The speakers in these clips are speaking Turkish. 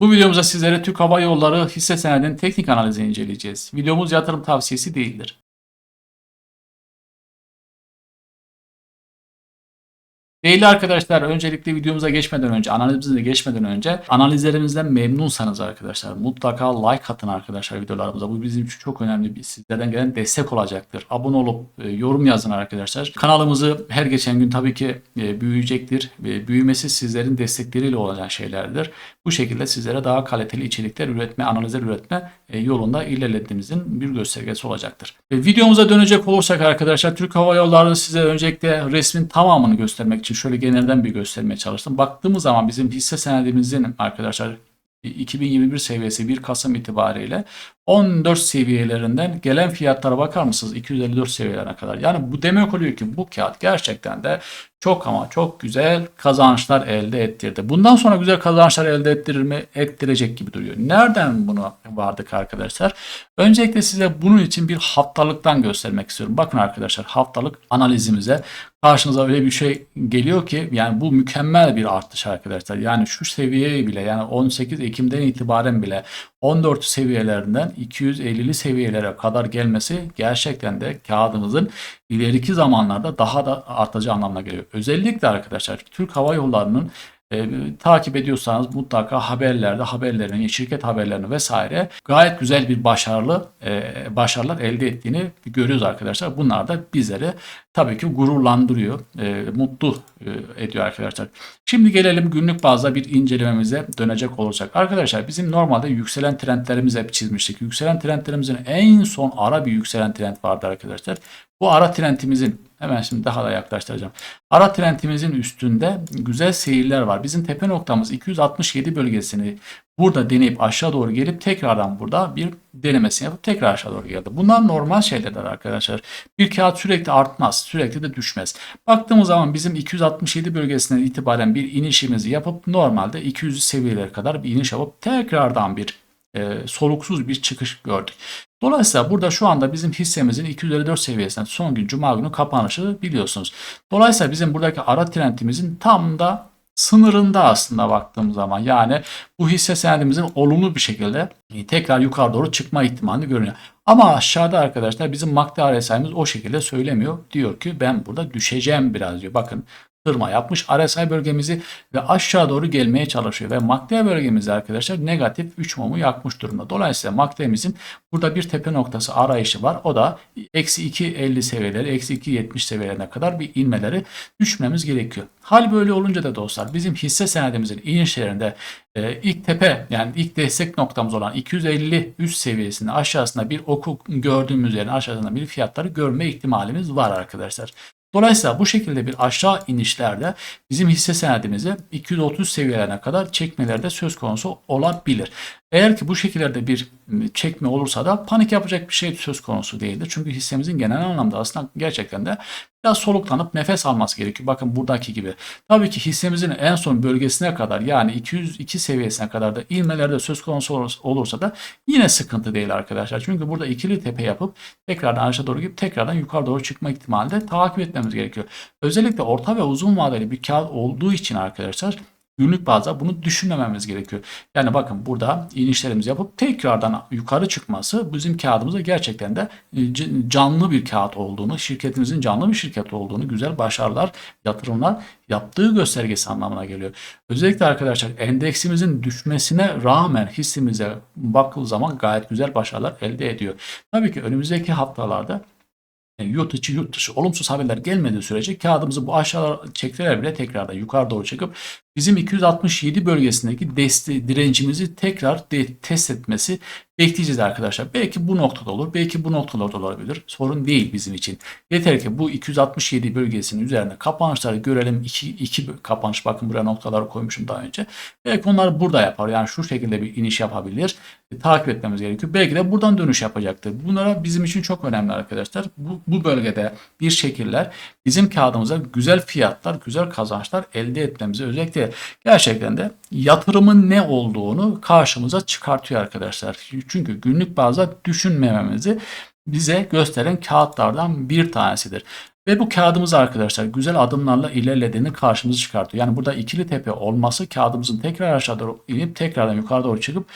Bu videomuzda sizlere Türk Hava Yolları hisse senedinin teknik analizini inceleyeceğiz. Videomuz yatırım tavsiyesi değildir. Değerli arkadaşlar öncelikle videomuza geçmeden önce analizimize geçmeden önce analizlerimizden memnunsanız arkadaşlar mutlaka like atın arkadaşlar videolarımıza. Bu bizim için çok önemli bir sizlerden gelen destek olacaktır. Abone olup e, yorum yazın arkadaşlar. Kanalımızı her geçen gün tabii ki e, büyüyecektir. Büyümesi sizlerin destekleriyle olacak şeylerdir. Bu şekilde sizlere daha kaliteli içerikler üretme, analizler üretme e, yolunda ilerlediğimizin bir göstergesi olacaktır. Videomuza dönecek olursak arkadaşlar Türk Hava Yolları size öncelikle resmin tamamını göstermek için şöyle genelden bir göstermeye çalıştım. Baktığımız zaman bizim hisse senedimizin arkadaşlar 2021 seviyesi 1 Kasım itibariyle 14 seviyelerinden gelen fiyatlara bakar mısınız? 254 seviyelerine kadar. Yani bu demek oluyor ki bu kağıt gerçekten de çok ama çok güzel kazançlar elde ettirdi. Bundan sonra güzel kazançlar elde ettirir mi? Ettirecek gibi duruyor. Nereden bunu vardık arkadaşlar? Öncelikle size bunun için bir haftalıktan göstermek istiyorum. Bakın arkadaşlar haftalık analizimize karşınıza öyle bir şey geliyor ki yani bu mükemmel bir artış arkadaşlar. Yani şu seviyeye bile yani 18 Ekim'den itibaren bile 14 seviyelerinden 250'li seviyelere kadar gelmesi gerçekten de kağıdımızın ileriki zamanlarda daha da artacağı anlamına geliyor. Özellikle arkadaşlar Türk Hava Yolları'nın e, takip ediyorsanız mutlaka haberlerde haberlerini, şirket haberlerini vesaire gayet güzel bir başarılı e, başarılar elde ettiğini görüyoruz arkadaşlar. Bunlar da bizleri tabii ki gururlandırıyor, e, mutlu e, ediyor arkadaşlar. Şimdi gelelim günlük bazda bir incelememize dönecek olacak. Arkadaşlar bizim normalde yükselen trendlerimizi hep çizmiştik. Yükselen trendlerimizin en son ara bir yükselen trend vardı arkadaşlar. Bu ara trendimizin hemen şimdi daha da yaklaştıracağım. Ara trendimizin üstünde güzel seyirler var. Bizim tepe noktamız 267 bölgesini burada deneyip aşağı doğru gelip tekrardan burada bir denemesini yapıp tekrar aşağı doğru geldi. Bunlar normal şeylerdir arkadaşlar. Bir kağıt sürekli artmaz, sürekli de düşmez. Baktığımız zaman bizim 267 bölgesinden itibaren bir inişimizi yapıp normalde 200 seviyelere kadar bir iniş yapıp tekrardan bir e, soluksuz bir çıkış gördük. Dolayısıyla burada şu anda bizim hissemizin 254 seviyesinden son gün Cuma günü kapanışı biliyorsunuz. Dolayısıyla bizim buradaki ara trendimizin tam da sınırında aslında baktığımız zaman yani bu hisse senedimizin olumlu bir şekilde tekrar yukarı doğru çıkma ihtimali görünüyor. Ama aşağıda arkadaşlar bizim MACD RSI'miz o şekilde söylemiyor. Diyor ki ben burada düşeceğim biraz diyor. Bakın kırma yapmış. RSI bölgemizi ve aşağı doğru gelmeye çalışıyor. Ve MACD bölgemizde arkadaşlar negatif 3 mumu yakmış durumda. Dolayısıyla MACD'mizin burada bir tepe noktası arayışı var. O da eksi 2.50 seviyeleri, eksi 2.70 seviyelerine kadar bir inmeleri düşmemiz gerekiyor. Hal böyle olunca da dostlar bizim hisse senedimizin inişlerinde e, ilk tepe yani ilk destek noktamız olan 250 üst seviyesinde aşağısında bir oku gördüğümüz yerin aşağısında bir fiyatları görme ihtimalimiz var arkadaşlar. Dolayısıyla bu şekilde bir aşağı inişlerde bizim hisse senedimizi 230 seviyelerine kadar çekmelerde söz konusu olabilir. Eğer ki bu şekillerde bir çekme olursa da panik yapacak bir şey söz konusu değildir. Çünkü hissemizin genel anlamda aslında gerçekten de biraz soluklanıp nefes alması gerekiyor. Bakın buradaki gibi. Tabii ki hissemizin en son bölgesine kadar yani 202 seviyesine kadar da ilmelerde söz konusu olursa da yine sıkıntı değil arkadaşlar. Çünkü burada ikili tepe yapıp tekrardan aşağı doğru gidip tekrardan yukarı doğru çıkma ihtimali de takip etmemiz gerekiyor. Özellikle orta ve uzun vadeli bir kağıt olduğu için arkadaşlar günlük bazda bunu düşünmememiz gerekiyor. Yani bakın burada inişlerimizi yapıp tekrardan yukarı çıkması bizim kağıdımızda gerçekten de e, canlı bir kağıt olduğunu, şirketimizin canlı bir şirket olduğunu, güzel başarılar, yatırımlar yaptığı göstergesi anlamına geliyor. Özellikle arkadaşlar endeksimizin düşmesine rağmen hissimize bakıldığı zaman gayet güzel başarılar elde ediyor. Tabii ki önümüzdeki haftalarda yani yurt içi yurt dışı olumsuz haberler gelmediği sürece kağıdımızı bu aşağı çektiler bile tekrardan yukarı doğru çekip bizim 267 bölgesindeki deste, direncimizi tekrar de, test etmesi bekleyeceğiz arkadaşlar. Belki bu noktada olur, belki bu noktalarda olabilir. Sorun değil bizim için. Yeter ki bu 267 bölgesinin üzerinde kapanışları görelim. İki, iki kapanış bakın buraya noktaları koymuşum daha önce. Belki onlar burada yapar. Yani şu şekilde bir iniş yapabilir. E, takip etmemiz gerekiyor. Belki de buradan dönüş yapacaktır. Bunlara bizim için çok önemli arkadaşlar. Bu, bu bölgede bir şekiller bizim kağıdımıza güzel fiyatlar, güzel kazançlar elde etmemizi özellikle gerçekten de yatırımın ne olduğunu karşımıza çıkartıyor arkadaşlar. Çünkü günlük bazda düşünmememizi bize gösteren kağıtlardan bir tanesidir. Ve bu kağıdımız arkadaşlar güzel adımlarla ilerlediğini karşımıza çıkartıyor. Yani burada ikili tepe olması kağıdımızın tekrar aşağı doğru inip tekrardan yukarı doğru çıkıp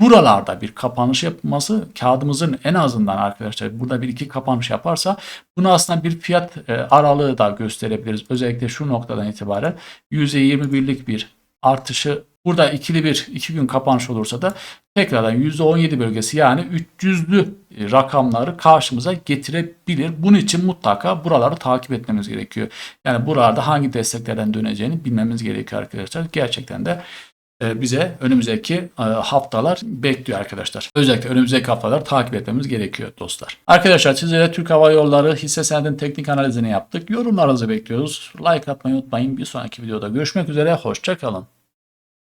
buralarda bir kapanış yapması kağıdımızın en azından arkadaşlar burada bir iki kapanış yaparsa bunu aslında bir fiyat e, aralığı da gösterebiliriz. Özellikle şu noktadan itibaren %21'lik bir artışı burada ikili bir iki gün kapanış olursa da tekrardan %17 bölgesi yani 300'lü rakamları karşımıza getirebilir. Bunun için mutlaka buraları takip etmemiz gerekiyor. Yani buralarda hangi desteklerden döneceğini bilmemiz gerekiyor arkadaşlar. Gerçekten de e, bize önümüzdeki e, haftalar bekliyor arkadaşlar. Özellikle önümüzdeki haftalar takip etmemiz gerekiyor dostlar. Arkadaşlar sizlere Türk Hava Yolları hisse senedinin teknik analizini yaptık. Yorumlarınızı bekliyoruz. Like atmayı unutmayın. Bir sonraki videoda görüşmek üzere. Hoşçakalın.